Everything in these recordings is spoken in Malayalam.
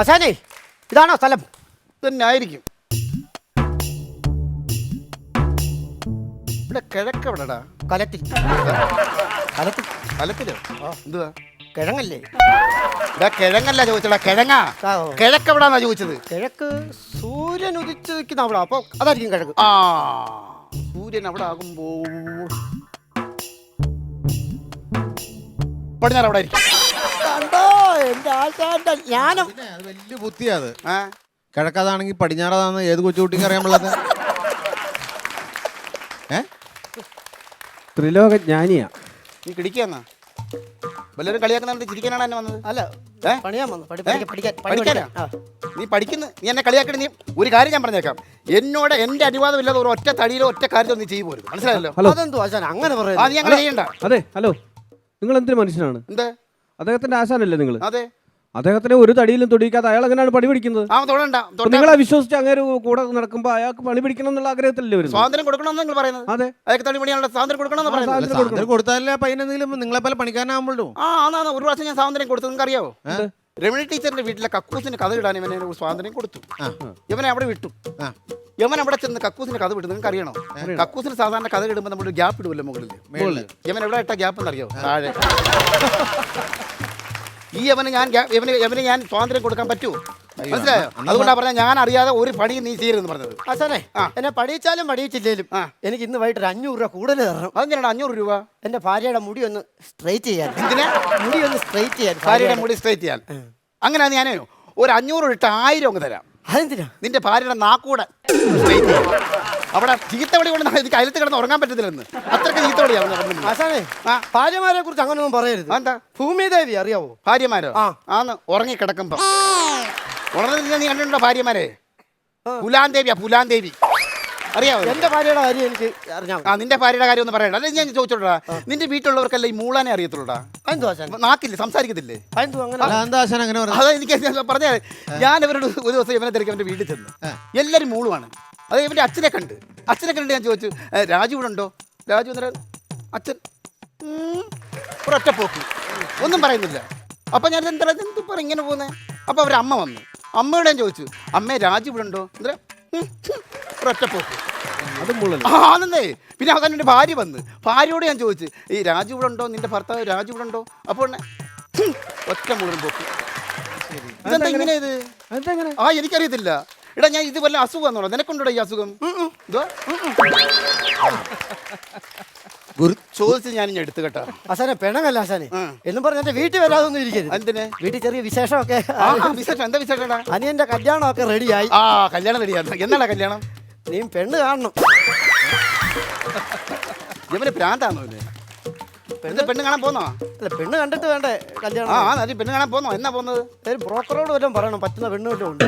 ആശാനേ ഇതാണോ സ്ഥലം? തന്നെ ആയിരിക്കും ഇവിടെ കിഴക്ക് എവിടെടാ? കലത്തിൽ. കലത്തിൽ? കലത്തിലോ? എന്തുവാ? കിഴങ്ങല്ലേ? ഇവിടെ കിഴങ്ങല്ല ചോദിച്ചടാ കിഴങ്ങാ. ആ, കിഴക്ക് എവിടാന്നാ ചോദിച്ചത്? കിഴക്ക് സൂര്യൻ ഉദിച്ചു നിൽക്കുന്ന അവിടെ. അപ്പോൾ അതായിരിക്കും കിഴക്ക്. ആ. സൂര്യൻ അവിടെ ആകുമ്പോ പടിഞ്ഞാറ് അവിടെ ആയിരിക്കും. എന്റെ ആശാന്റെ പിന്നെ അത് വലിയ ബുദ്ധിയാ അത്. ആ. കിഴക്കതാണെങ്കിൽ പടിഞ്ഞാറതാന്ന് ഏത് കൊച്ചുകുട്ടിക്ക് അറിയാൻ പാടില്ലാത്ത ഏ? ത്രിലോക ജ്ഞാനിയാ നീ കിടിക്കാന്നാ വല്ലവരും കളിയാക്കുന്ന ചിരിക്കാനാണ് എന്നെ വന്നത്? അല്ല ഏ? പണിയാൻ വന്നു. പഠി- പഠിക്ക- പഠിക്കാൻ പഠിക്കാൻ പണി പഠിക്കാനാ? പഠിക്കാൻ. ആ. നീ പഠിക്കുന്നു നീ എന്നെ കളിയാക്കണ നീ ഒരു കാര്യം ഞാൻ പറഞ്ഞേക്കാം. എന്നോട് എന്റെ അനുവാദം ഇല്ലാതെ ഒരു ഒറ്റ തടിയിലോ ഒറ്റ കാര്യത്തിലോ നീ ചെയ്തു പോരുത് മനസ്സിലായല്ലോ? ഹലോ. അതെന്തോ ആശാൻ? അങ്ങനെ ആ പറയുന്നത്. നീ അങ്ങനെ ചെയ്യണ്ട അതെ. ഹലോ നിങ്ങൾ എന്തൊരു മനുഷ്യനാണ്? എന്ത്? അദ്ദേഹത്തിന്റെ ആശാനല്ലേ നിങ്ങൾ അതെ. അദ്ദേഹത്തിന് ഒരു തടിയിലും തൊടിക്കാത്ത അയാൾ എങ്ങനെയാണ് പണി പിടിക്കുന്നത്? ആ തൊടണ്ട തൊട്ടാ നിങ്ങളെ വിശ്വസിച്ച് അങ്ങനെ കൂടെ നടക്കുമ്പോ അയാൾക്ക് പണി പിടിക്കണം എന്നുള്ള ആഗ്രഹത്തിലല്ലേ വരുന്നത്? സ്വാതന്ത്ര്യം കൊടുക്കണമെന്ന് നിങ്ങൾ പറയുന്നത്. അതെ. അയാൾക്ക് തടി പണിയാനുള്ള സ്വാതന്ത്ര്യം കൊടുക്കണമെന്ന് ആ, പറയുന്നത്. സ്വാതന്ത്ര്യം അല്ല, സ്വാതന്ത്ര്യം കൊടുത്താലേ പയ്യനെന്തെങ്കിലും നിങ്ങളെ പോലെ പണിക്കാരനാകുമ്പോഴും ആ ആന്നാ ഒരു പ്രാവശ്യം ഞാൻ സ്വാതന്ത്ര്യം കൊടുത്തു നിങ്ങൾക്ക് അറിയാവോ രമണി ടീച്ചറിന്റെ വീട്ടിലെ കക്കൂസിന് കഥ ഇടാൻ ഇവനെ ഒരു സ്വാതന്ത്ര്യം കൊടുത്തു. ഇവനെ അവിടെ വിട്ടു. ആ. യവൻ അവിടെ ചെന്ന് കക്കൂസിന്റെ കഥ വിട്ടു നിങ്ങൾക്ക് അറിയണോ? കക്കൂസിന് സാധാരണ കഥ ഇടുമ്പോൾ നമ്മൾ ഗ്യാപ്പ് ഇടുമല്ലോ മുകളിൽ യമൻ എവിടെ ഇട്ട ഗ്യാപ്പ് എന്നറിയോ? താഴെ. ഈ യമന് ഞാൻ യമന് യവന് ഞാൻ സ്വാതന്ത്ര്യം കൊടുക്കാൻ പറ്റുമോ മനസ്സിലായോ? അതുകൊണ്ടാണ് പറഞ്ഞ ഞാൻ അറിയാതെ ഒരു പണി നീ ചെയ്യരുതെന്ന് പറഞ്ഞത്. ആ ആ. എന്നെ പഠിച്ചാലും പഠിച്ചില്ലേലും എനിക്ക് ഇന്ന് വൈകിട്ട് ഒരു അഞ്ഞൂറ് രൂപ കൂടുതൽ തരണം. അതെങ്ങനെയാണ് അഞ്ഞൂറ് രൂപ? എന്റെ ഭാര്യയുടെ മുടി ഒന്ന് സ്ട്രൈറ്റ് ചെയ്യാൻ. എന്തിനാ? മുടി ഒന്ന് സ്ട്രൈറ്റ് ചെയ്യാൻ. ഭാര്യയുടെ മുടി സ്ട്രൈറ്റ് ചെയ്യാൻ. അങ്ങനെയാണ് ഞാനേ ഒരു അഞ്ഞൂറ് ഇട്ട് ആയിരം അങ്ങ് തരാം. അതെന്തിനാ? നിന്റെ ഭാര്യയുടെ നാക്കൂടെ. അവിടെ ചീത്തവടി കൊണ്ട് എനിക്ക് അയലത്ത് കിടന്ന് ഉറങ്ങാൻ പറ്റത്തില്ലെന്ന്. അത്രയ്ക്ക് ചീത്തവടിയാണ് ആശാനെ ആ. ഭാര്യമാരെ കുറിച്ച് അങ്ങനൊന്നും പറയരുത്. എന്താ ഭൂമിദേവി അറിയാവോ? ഭാര്യമാരോ? ആ. ആന്ന് ഉറങ്ങി കിടക്കുമ്പോ ഉണർന്നില്ല നീ കണ്ടിട്ടുണ്ടോ ഭാര്യമാരെ? പുലാൻ ദേവിയാ പുലാൻ ദേവി. അറിയാവോ? എന്റെ ഭാര്യയുടെ കാര്യം എനിക്ക് അറിഞ്ഞാൽ ആ നിന്റെ ഭാര്യയുടെ കാര്യം ഒന്ന് പറയണ്ട. അല്ലെങ്കിൽ ഞാൻ ചോദിച്ചോടാ നിന്റെ വീട്ടിലുള്ളവർക്കല്ല ഈ മൂളാനെ അറിയത്തുള്ളൂടാ? നാക്കില്ലേ? സംസാരിക്കത്തില്ലേ? അതെന്തോ അങ്ങനെ അല്ല അങ്ങനെ പറഞ്ഞു? അതാ എനിക്ക് പറഞ്ഞ ഞാൻ ഇവരോട് ഒരു ദിവസം ഇവനെ തിരക്കി അവന്റെ വീട്ടിൽ ചെന്ന്. എല്ലാവരും മൂളുവാണ്. അത് ഇവന്റെ അച്ഛനെ കണ്ട്. അച്ഛനെ കണ്ട് ഞാൻ ചോദിച്ചു രാജു ഇവിടെ ഉണ്ടോ? രാജു എന്നേരം അച്ഛൻ ഒരൊറ്റ പോക്ക്. ഒന്നും പറയുന്നില്ല. അപ്പം ഞാൻ എന്താ എന്ത് പറ ഇങ്ങനെ പോകുന്നത് അപ്പോൾ അവരമ്മ അമ്മ വന്നു. അമ്മയോടെ ഞാൻ ചോദിച്ചു അമ്മേ രാജു ഇവിടെ ഉണ്ടോ? എന്താ ഒരൊറ്റ പോക്ക്. ആണെന്നേ. പിന്നെ അവസാനം എന്റെ ഭാര്യ വന്ന്. ഭാര്യയോട് ഞാൻ ചോദിച്ചു ഈ രാജു ഇവിടെ ഉണ്ടോ? നിന്റെ ഭർത്താവ് രാജു ഇവിടെ ഉണ്ടോ? അപ്പോൾ ഒറ്റ മുഴുവൻ പൊട്ടി ഇതെന്താ ഇങ്ങനെ ഇത്? ആ എനിക്കറിയത്തില്ല. എടാ ഞാൻ ഇത് വല്ല അസുഖമാണോ നിനക്കുണ്ടോ ഈ അസുഖം? ചോദിച്ച് ഞാൻ ഇനി എടുത്തു കേട്ടോ. അസാനെ പെണങ്ങല്ല അസാനെ എന്നും പറഞ്ഞ എന്റെ വീട്ടിൽ വരാതൊന്നും ഇരിക്കരുത്. എന്തിന്? വീട്ടിൽ ചെറിയ വിശേഷമൊക്കെ. വിശേഷം. എന്താ വിശേഷം അനിയന്റെ കല്യാണമൊക്കെ റെഡിയായി ആ കല്യാണം റെഡിയാണ് എന്നാണ് കല്യാണം? നീ പെണ്ണ് കാണണം. ഇവന് പ്രാന്താണോ ഇവന് പെണ്ണ് പെണ്ണ് കാണാൻ പോന്നോ? അല്ല പെണ്ണ് കണ്ടിട്ട് വേണ്ടേ കല്യാണം ആ നീ പെണ്ണ് കാണാൻ പോന്നോ? എന്നാ പോന്നത്? ഒരു ബ്രോക്കറോട് വല്ലതും പറയണം പറ്റുന്ന പെണ്ണ് വല്ലതും ഉണ്ട്?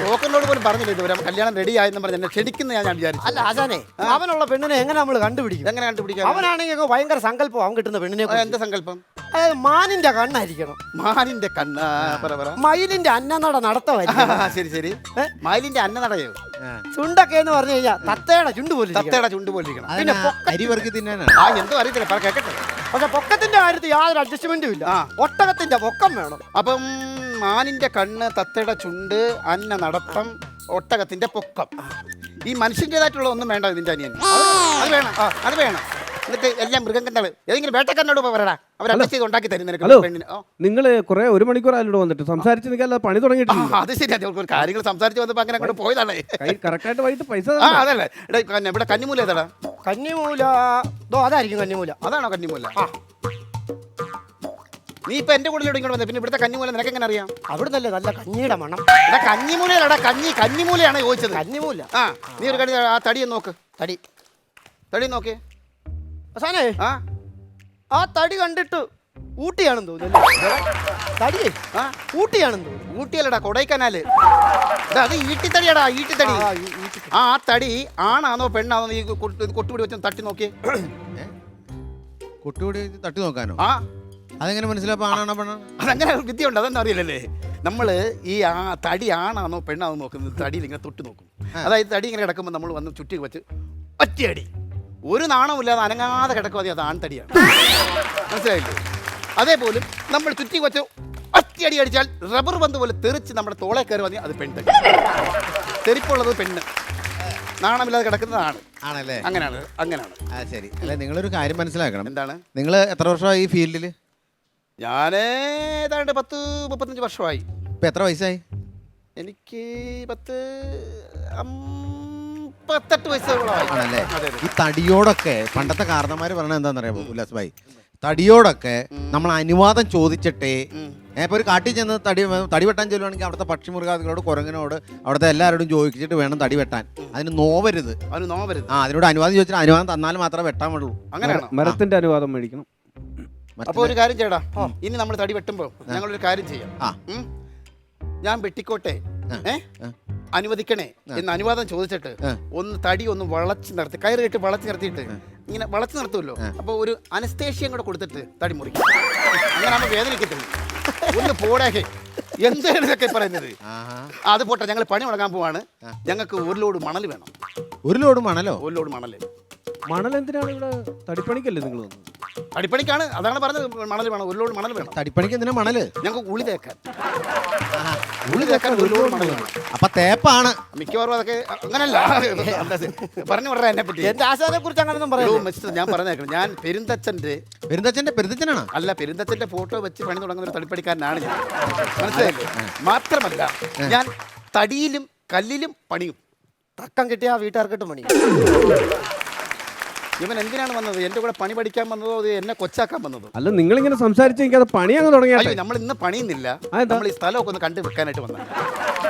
ബ്രോക്കറിനോട് പോലും പറഞ്ഞില്ല ഇതുവരെ. കല്യാണം റെഡി ആയെന്ന് പറഞ്ഞ് എന്നെ ക്ഷണിക്കുന്ന ഞാൻ വിചാരിച്ചു. അല്ല ആശാനെ അവനുള്ള പെണ്ണിനെ എങ്ങനെ നമ്മൾ കണ്ടുപിടിക്കും? എങ്ങനെ കണ്ടുപിടിക്കാം അവനാണെങ്കിൽ ഭയങ്കര സങ്കല്പം അവൻ കിട്ടുന്ന പെണ്ണിനെ എന്താ സങ്കല്പം? അതായത് മാനിന്റെ കണ്ണായിരിക്കണം. മാനിന്റെ കണ്ണ് മയിലിന്റെ അന്നനട നടത്തമായിരിക്കണം. ആ, ശരി ശരി. മയിലിന്റെ അന്നനടയോ? ചുണ്ടൊക്കെ എന്ന് പറഞ്ഞു കഴിഞ്ഞാൽ തത്തയുടെ ചുണ്ട് പോലെ തത്തേടെ തത്തയുടെ ചുണ്ട് പോലിരിക്കണം പിന്നെ അരി പെറുക്കി തിന്നാനാണ് ആ എന്തോ അറിയത്തില്ല പറ കേക്കട്ടെ. പക്ഷെ പൊക്കത്തിന്റെ കാര്യത്തിൽ യാതൊരു അഡ്ജസ്റ്റ്മെന്റും ഇല്ല. ആ. ഒട്ടകത്തിന്റെ പൊക്കം വേണം. അപ്പം മാനിന്റെ കണ്ണ് തത്തയുടെ ചുണ്ട് അന്ന നടത്തം ഒട്ടകത്തിന്റെ പൊക്കം. ഈ മനുഷ്യന്റെതായിട്ടുള്ള ഒന്നും വേണ്ട ഇതിന്റെ അനിയൻ അത് വേണം. ആ, അത് വേണം. എന്നിട്ട് എല്ലാം മൃഗങ്ങളുടെ ഏതെങ്കിലും വേട്ടക്കാരനോട് പോയി പറയടാ. അവർ അഡ്ജസ്റ്റ് ചെയ്ത് ഉണ്ടാക്കി തരും നിനക്ക് ഹലോ. പെണ്ണിന്? ഓ, നിങ്ങൾ കുറെ ഒരു മണിക്കൂർ ആയാലും വന്നിട്ട്. സംസാരിച്ച് നിൽക്കാതെ പണി ആ, തുടങ്ങിയിട്ടില്ല അത് ശരി അതെ ഒരു കാര്യങ്ങൾ സംസാരിച്ച് വന്നപ്പോൾ അങ്ങനെ അങ്ങോട്ട് പോയതാണേ. കൈ കറക്റ്റായിട്ട് വൈകിട്ട് പൈസ ആ തരണം. അതല്ലേ. എടാ കന്ന- ഇവിടെ കന്നിമൂല ഏതാടാ? കന്നിമൂല. ദോ അതായിരിക്കും കന്നിമൂല. അതാണോ കന്നിമൂല? നീ ഇപ്പൊ എന്റെ കൂടെ ഇങ്ങോട്ട് വന്നത് പിന്നെ ഇവിടുത്തെ കന്നിമൂല നിനക്ക് എങ്ങനെ അറിയാം? അവിടുന്നല്ലേ നല്ല കഞ്ഞിയുടെ മണം. എടാ കന്നിമൂലയല്ലടാ കഞ്ഞി കന്നിമൂലയാണ് ചോദിച്ചത്. കന്നിമൂല. ആ നീ ഒരു കടി ആ തടിയെ നോക്ക്. തടി. തടി നോക്കേ അവസാനേ? ആ. ആ തടി കണ്ടിട്ട് ഊട്ടിയാണെന്ന് തോന്നുന്നു അല്ലേ? തടിയേ? ആ. ഊട്ടിയാണെന്ന് തോന്നുന്നു. ഊട്ടിയല്ലടാ കൊടൈക്കനാല്. അത് ഈട്ടിത്തടിയാടാ ഈട്ടിത്തടി. ആ, ഈ- ഈ. ആ ആ തടി ആണാണോ പെണ്ണാണോ നീ കൊട്ട്- കൊട്ടുപിടി വെച്ച് തട്ടി നോക്കിയേ. വെച്ച് തട്ടി നോക്കാനോ? ആ. അതെങ്ങനെ മനസ്സിലാപ്പോ ആണാണോ പെണ്ണാണോ? അതങ്ങനെ വിദ്യ ഉണ്ട് അതെന്താ അറിയില്ലല്ലേ. നമ്മൾ ഈ ആ തടി ആണാണോ പെണ്ണാണോ നോക്കുന്നത് തടിയിൽ ഇങ്ങനെ തൊട്ട് നോക്കും. അതായത് തടി ഇങ്ങനെ കിടക്കുമ്പോൾ നമ്മൾ വന്ന് ചുറ്റി വെച്ച് ഒറ്റയടി. ഒരു നാണമില്ലാതെ അനങ്ങാതെ കിടക്കും അതി അത് ആൺതടിയാണ്. മനസ്സിലായില്ലേ? അതേപോലെ നമ്മൾ ചുറ്റി കൊച്ച ഒറ്റയടി അടിച്ചാൽ റബ്ബർ ബന്ധു പോലെ തെറിച്ച് നമ്മുടെ തോളെ കയറി വന്നാൽ അത് പെണ്ണ് തെറിപ്പുള്ളത് പെണ്ണ്. നാണമില്ലാതെ കിടക്കുന്നതാണ് ആണല്ലേ? അങ്ങനെയാണ് അങ്ങനെയാണ്. ആ ശരി. അല്ല നിങ്ങളൊരു കാര്യം മനസ്സിലാക്കണം. എന്താണ്? നിങ്ങൾ എത്ര വർഷമായി ഈ ഫീൽഡിൽ ഞാൻ ഏതാണ്ട് പത്ത് മുപ്പത്തഞ്ച് വർഷമായി. ഇപ്പം എത്ര വയസ്സായി? എനിക്ക് പത്ത് അമ്പത്തെട്ട് വയസ്സോളമായി ആണല്ലേ? ഈ തടിയോടൊക്കെ പണ്ടത്തെ കാരണന്മാര് പറഞ്ഞത് എന്താണെന്നറിയാമോ ഉല്ലാസ് ഭായി? തടിയോടൊക്കെ നമ്മൾ അനുവാദം ചോദിച്ചിട്ടേ ഇപ്പൊ ഒരു കാട്ടിൽ ചെന്ന് തടി തടി വെട്ടാൻ ചെല്ലുവാണെങ്കിൽ അവിടുത്തെ പക്ഷി മൃഗാദികളോട് കുരങ്ങനോട് അവിടുത്തെ എല്ലാവരോടും ചോദിച്ചിട്ട് വേണം തടി വെട്ടാൻ. അതിന് നോവരുത്. അതിന് നോവരുത്. ആ അതിനോട് അനുവാദം ചോദിച്ചാൽ അനുവാദം തന്നാൽ മാത്രമേ വെട്ടാൻ പാടുള്ളൂ. അങ്ങനെയാണോ? മരത്തിന്റെ അനുവാദം മേടിക്കണം. അപ്പൊ ഒരു കാര്യം ചെയ്യടാ. ഇനി നമ്മൾ തടി വെട്ടുമ്പോ ഞങ്ങളൊരു കാര്യം ചെയ്യാം. ആ. ഉം? ഞാൻ വെട്ടിക്കോട്ടെ? ഏ. അനുവദിക്കണേ എന്ന് അനുവാദം ചോദിച്ചിട്ട് ഒന്ന് തടി ഒന്ന് വളച്ച് നിർത്തി കയറിയിട്ട് കെട്ടി വളച്ച് നിർത്തിയിട്ട് ഇങ്ങനെ വളച്ച് നിർത്തുമല്ലോ. അപ്പൊ ഒരു അനസ്തേഷ്യം കൂടെ കൊടുത്തിട്ട് തടി മുറിക്കും. അങ്ങനെ നമ്മൾ വേദനിക്കത്തില്ല. ഒന്ന് പോടേഹേ എന്താണ് ഇതൊക്കെ പറയുന്നത്? അത് പോട്ടെ ഞങ്ങൾ പണി മുടങ്ങാൻ പോവാണ്. ഞങ്ങൾക്ക് ഒരു ലോഡ് മണൽ വേണം. ഒരു ലോഡ് മണലോ? ഒരു ലോഡ് മണൽ മണൽ എന്തിനാണ് ഇവിടെ തടിപ്പണിക്കല്ലേ നിങ്ങൾ വന്നത്? അടിപ്പണിക്കാണ് അതാണ് പറഞ്ഞത്. മണൽ വേണം ഒരു ലോഡ് മണൽ വേണം. തടിപ്പണിക്ക് എന്തിനാ മണൽ? ഞങ്ങൾക്ക് ഉള്ളി തേക്കാൻ. ഉള്ളി തേക്കാൻ ഒരു ലോഡ് മണൽ വേണം അപ്പൊ തേപ്പാണ്. മിക്കവാറും അതൊക്കെ അങ്ങനല്ല. പറഞ്ഞു വിടറ എന്നെ പറ്റി. എന്റെ ആശാനെ കുറിച്ച് അങ്ങനൊന്നും പറയാം മിസ്റ്റർ, ഞാൻ പറഞ്ഞേക്കണം. ഞാൻ പെരുന്തച്ഛന്റെ പെരുന്തച്ഛന്റെ പെരുന്തച്ഛനാണ്? അല്ല പെരുന്തച്ഛന്റെ ഫോട്ടോ വെച്ച് പണി തുടങ്ങുന്ന ഒരു തടിപ്പണിക്കാരനാണ് ഞാൻ. മനസ്സിലായില്ലേ? മാത്രമല്ല ഞാൻ തടിയിലും കല്ലിലും പണിയും. തക്കം കിട്ടിയ വീട്ടുകാർക്കിട്ട് പണി. ഇവൻ എന്തിനാണ് വന്നത്? എന്റെ കൂടെ പണി പഠിക്കാൻ വന്നതോ അത് എന്നെ കൊച്ചാക്കാൻ വന്നതോ? അല്ല നിങ്ങൾ ഇങ്ങനെ സംസാരിച്ചെങ്കിൽ അത് പണി അങ്ങ് അയ്യോ നമ്മൾ ഇന്ന് പണിയുന്നില്ല. അതെന്താ? നമ്മൾ ഈ സ്ഥലമൊക്കെ ഒന്ന് കണ്ടു വെക്കാനായിട്ട് വന്നതാണ്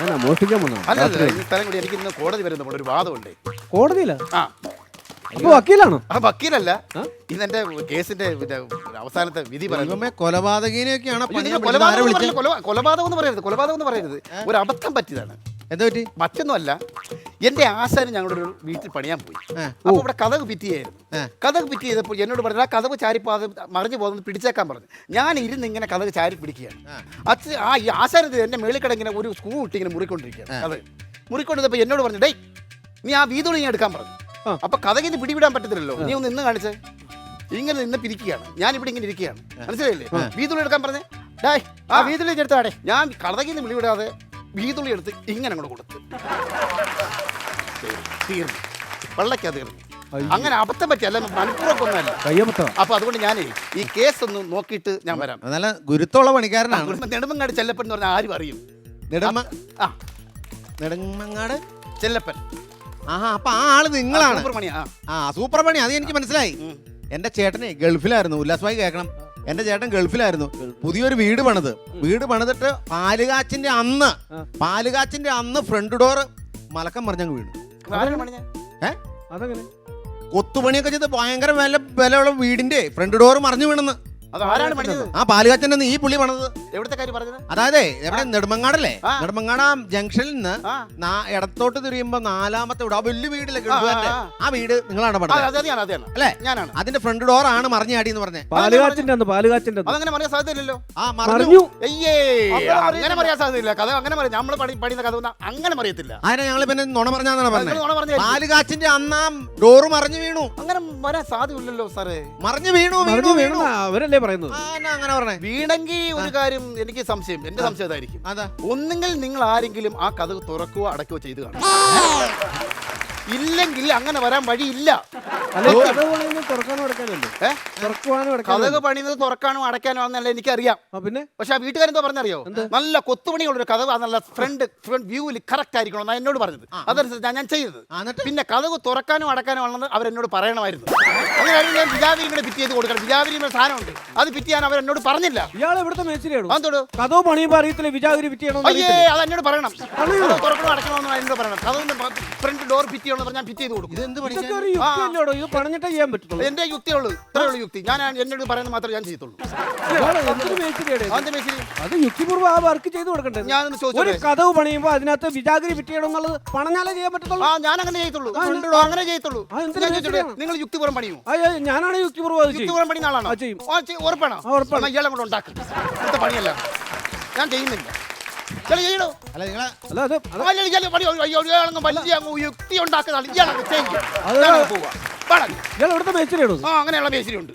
ഞാനാ മോഷ്ടിക്കാൻ വന്നോ അല്ല അല്ല, ഈ സ്ഥലം കൂടി എനിക്ക് ഇന്ന് കോടതി വരുന്നുണ്ട് ഒരു വാദമുണ്ട്. കോടതിയില്ല ആ. വക്കീലാണോ? ആ വക്കീലല്ല. ഇന്ന് എന്റെ കേസിന്റെ പിന്നെ അവസാനത്തെ വിധി പറയുന്നത്. ദൈവമേ കൊലപാതകീനെയൊക്കെയാണ് അയ്യോ, നിങ്ങൾ കൊലപാതകം എന്ന് പറയരുത്, കൊല- കൊലപാതകം എന്ന് പറയരുത്. കൊലപാതകം എന്ന് പറയരുത്. ഒരു അബദ്ധം പറ്റിയതാണ്. എന്താ പറ്റി മറ്റൊന്നുമല്ല എന്റെ ആശാന് ഞങ്ങളുടെ ഒരു വീട്ടിൽ പണിയാൻ പോയി. അപ്പോൾ അപ്പൊ ഇവിടെ കഥക് പിറ്റിയായിരുന്നു. കഥക് പിറ്റി ചെയ്തപ്പോൾ എന്നോട് പറഞ്ഞു ആ കഥക് ചാരിപ്പാതെ മറിഞ്ഞു പോകുന്നത് പിടിച്ചേക്കാൻ പറഞ്ഞു. ഞാൻ ഇരുന്ന് ഇങ്ങനെ കഥക് ചാരി പിടിക്കുകയാണ്. അച്ഛൻ ആ ഈ ആശാൻ ഇത് എന്റെ മേളിൽ കിടങ്ങനെ ഒരു സ്ക്രൂ ഇട്ട് ഇങ്ങനെ മുറിക്കൊണ്ടിരിക്കുകയാണ് അത് മുറിക്കൊണ്ടിരുന്നപ്പോൾ എന്നോട് പറഞ്ഞു ഡേയ് നീ ആ വീതുളി ഞാൻ എടുക്കാൻ പറഞ്ഞു. അപ്പൊ അപ്പൊ കഥകിന് പിടിവിടാൻ പറ്റത്തില്ലല്ലോ. നീ ഒന്ന് ഇന്ന് കാണിച്ചേ. ഇങ്ങനെ നിന്ന് പിരിക്കുകയാണ്. ഞാൻ ഇവിടെ ഇങ്ങനെ ഇരിക്കുകയാണ്. മനസ്സിലായില്ലേ? വീതുള്ളി എടുക്കാൻ പറഞ്ഞേ. ഡേ ആ വീതുള്ളി എടുത്താടെ ഞാൻ കടകിന്ന് വിളിവിടാതെ വീതുള്ളി എടുത്ത് ഇങ്ങനെ അങ്ങോട്ട് കൊടുത്തു. തീർന്നു. വെള്ളയ്ക്കാ തീർന്നു അങ്ങനെ അബദ്ധം പറ്റി അല്ല മനഃപൂർവമൊന്നുമല്ല കയ്യപ്പത്തോ അപ്പൊ അതുകൊണ്ട് ഞാൻ ഈ കേസ് ഒന്ന് നോക്കിയിട്ട് ഞാൻ വരാം. നല്ല ഗുരുത്തോള പണിക്കാരനാണ്. നെടുമങ്ങാട് ചെല്ലപ്പൻ എന്ന് പറഞ്ഞാൽ ആരും അറിയും. നെടുമ ആ നെടുമങ്ങാട്? ചെല്ലപ്പൻ. ആഹാ അപ്പൊ ആ ആൾ നിങ്ങളാണ്. സൂപ്രമണി ആ. പണി അത് എനിക്ക് മനസ്സിലായി. എന്റെ ചേട്ടനെ ഗൾഫിലായിരുന്നു ഉല്ലാസമായി കേൾക്കണം. എന്റെ ചേട്ടൻ ഗൾഫിലായിരുന്നു. പുതിയൊരു വീട് പണിത്. വീട് പണിതിട്ട് പാലുകാച്ചിന്റെ അന്ന് പാലുകാച്ചിന്റെ അന്ന് ഫ്രണ്ട് ഡോർ മലക്കം പറഞ്ഞങ്ങ് വീണു. ഏ? അതങ്ങനെ? കൊത്തുപണിയൊക്കെ ചെയ്ത് ഭയങ്കര വില വിലയുള്ള വീടിന്റെ ഫ്രണ്ട് ഡോർ മറിഞ്ഞു വീണെന്ന്. അത് ആരാണ് പണിഞ്ഞത് ആ പാലുകാച്ചന്റെ ഈ പുള്ളി പണിത് എവിടുത്തെ കാര്യം പറഞ്ഞത്? അതായത് എവിടെ? നെടുമങ്ങാടല്ലേ. നെടുമങ്ങാട് ആ ജംഗ്ഷനിൽ നിന്ന് ഇടത്തോട്ട് തിരിയുമ്പോ നാലാമത്തെ വീട് ആ വലിയ വീടില്ലേ ആ, വീട് നിങ്ങളാണ് പണിത് അല്ലേ? ഞാനാണ്. അതിന്റെ ഫ്രണ്ട് ഡോർ ആണ് മറിഞ്ഞാടി എന്ന് പറഞ്ഞേ. പാലുകാച്ചിന്റെ പാലുകാച്ചിന്റെ അതങ്ങനെ പറയാൻ സാധ്യതയില്ലല്ലോ. ആ മറിഞ്ഞു. അയ്യേ അങ്ങനെ പറയാൻ സാധ്യതയില്ല. കഥ അങ്ങനെ പറയാം നമ്മൾ പണി പണിയുന്ന കഥ അങ്ങനെ പറയത്തില്ല അതിനെ ഞങ്ങൾ പിന്നെ നുണ പറഞ്ഞാന്നാണ് പറഞ്ഞത് പാലുകാച്ചിന്റെ അന്നാം ഡോറ് മറിഞ്ഞു വീണു. അങ്ങനെ വരാൻ സാധ്യതയില്ലല്ലോ സാറേ. മറിഞ്ഞു വീണു വീണു വീണു. അവരല്ലേ പറയുന്നത്. അങ്ങനെ പറഞ്ഞേ. വീണെങ്കിൽ ഒരു കാര്യം എനിക്ക് സംശയം. എന്റെ സംശയം അതായിരിക്കും. അതാ. ഒന്നുകിൽ നിങ്ങൾ ആരെങ്കിലും ആ കഥ തുറക്കുക അടക്കുക ചെയ്തു കാണും. ഇല്ലെങ്കിൽ അങ്ങനെ വരാൻ വഴിയില്ല. അല്ലെ കഥ പണിയുന്നത് തുറക്കാനും അടയ്ക്കാനും കഥക് ആണെന്നല്ല എനിക്കറിയാം. പിന്നെ? പക്ഷെ ആ വീട്ടുകാരെന്തോ പറഞ്ഞറിയോ? നല്ല കൊത്തുപണിയുള്ളൊരു കഥ നല്ല ഫ്രണ്ട് ഫ്രണ്ട് വ്യൂവിൽ കറക്റ്റ് ആയിരിക്കണം എന്നാണ് എന്നോട് പറഞ്ഞത്. അതനുസരിച്ച് ഞാൻ ചെയ്തത്. പിന്നെ കഥക് തുറക്കാനും അടക്കാനും ആണെന്ന് അവരെന്നോട് പറയണമായിരുന്നു. അങ്ങനെയായിരുന്നു ഞാൻ വിജാവിരി കൂടെ ഫിറ്റ് ചെയ്ത് കൊടുക്കണം. വിജാവിരി എന്ന സാധനമുണ്ട്. അത് ഫിറ്റ് ചെയ്യാൻ അവരെന്നോട് പറഞ്ഞില്ല. ഇയാൾ എവിടുത്തെ മേച്ചിരിയാണോ അതെന്തോട് കഥോ പണിയുമ്പോ അറിയത്തില്ല വിജാവിരി ഫിറ്റ് ചെയ്യണം അയ്യേ അത് എന്നോട് പറയണം. കഥക് തുറക്കണോ അടക്കണോ എന്നോട് പറയണം. കഥ ഫ്രണ്ട് ഡോർ ഫിറ്റ് ചെയ്യണമെന്ന് പറഞ്ഞാൽ ഞാൻ ഫിറ്റ് ചെയ്ത് കൊടുക്കും. ഇത് എന്ത് പഠിക്കാൻ ഇത് പറഞ്ഞിട്ടേ ചെയ്യാൻ പറ്റുള്ളൂ എന്റെ യുക്തിയുള്ളൂ ഇത്രേ ഉള്ളൂ യുക്തി. ഞാൻ എന്നോട് പറയുന്നത് മാത്രമേ ഞാൻ ചെയ്യത്തുള്ളൂ. ഇയാൾ എന്തൊരു മേച്ചിരിയാണ് ഇത്? അതിന്റെ മേശിരി? അത് യുക്തിപൂർവം ആ വർക്ക് ചെയ്ത് കൊടുക്കണ്ടേ ഞാനൊന്ന് ഒരു കഥവ് പണിയുമ്പോ അതിനകത്ത് വിജാഗിരി വിറ്റിയണം എന്നുള്ളത് പണഞ്ഞാലേ ചെയ്യാൻ പറ്റത്തുള്ളൂ? ആ ഞാൻ അങ്ങനെ ചെയ്യത്തുള്ളൂ അങ്ങനെ ചെയ്യത്തുള്ളൂ. ആ, എന്തിനാ ഞാൻ ചോദിച്ചോട്ടെ? നിങ്ങൾ യുക്തിപൂർവം പണിയോ അയ്യോ ഞാനാണ് യുക്തിപൂർവം അത് ചെയ്യും. യുക്തിപുറം പണി ആളാണോ? ആ, ചെയ്യും. ആ, ചെയ്യും. ഉറപ്പാണോ? ആ, ഉറപ്പാണ്. എന്നാ ഇയാളെ കൊണ്ട് ഉണ്ടാക്കും. ഇന്നത്തെ പണിയല്ല. ഞാൻ ചെയ്യുന്നില്ല. ഇയാൾ ചെയ്യണോ? അല്ല നിങ്ങളെ അല്ല അത് അത് അല്ല, ഇയാൾ പണി അയ്യോ ഇയാളങ്ങ് വലിയ അങ്ങ് യുക്തി ഉണ്ടാക്കുന്നതാണ്. ഇയാളങ്ങ് ചെയ്യും. അത്. പോവാ. പാടാ. ഇയാൾ എവിടുത്തെ മേച്ചിരിയാണോ ആ അങ്ങനെയുള്ള മേച്ചിരി ഉണ്ട്